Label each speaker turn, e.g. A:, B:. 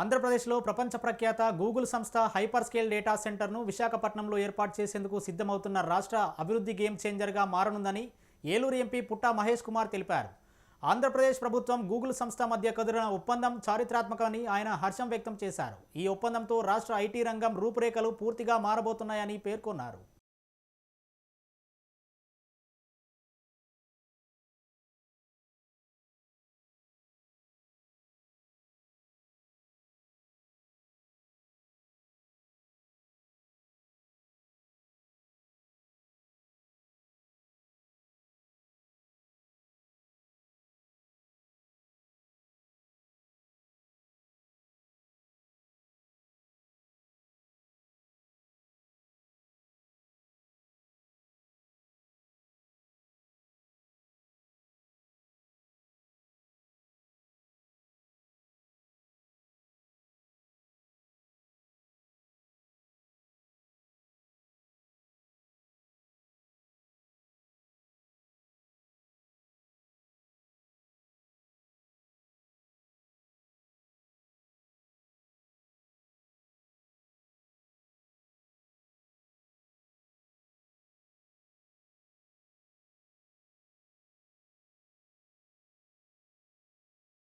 A: ఆంధ్రప్రదేశ్లో ప్రపంచ ప్రఖ్యాత గూగుల్ సంస్థ హైపర్ స్కేల్ డేటా సెంటర్ను విశాఖపట్నంలో ఏర్పాటు చేసేందుకు సిద్ధమవుతున్న రాష్ట్ర అభివృద్ధి గేమ్ చేంజర్గా మారనుందని ఏలూరు ఎంపీ పుట్టా మహేష్ కుమార్ తెలిపారు. ఆంధ్రప్రదేశ్ ప్రభుత్వం గూగుల్ సంస్థ మధ్య కుదిరిన ఒప్పందం చారిత్రాత్మకమని ఆయన హర్షం వ్యక్తం చేశారు. ఈ ఒప్పందంతో రాష్ట్ర ఐటీ రంగం రూపురేఖలు పూర్తిగా మారబోతున్నాయని పేర్కొన్నారు.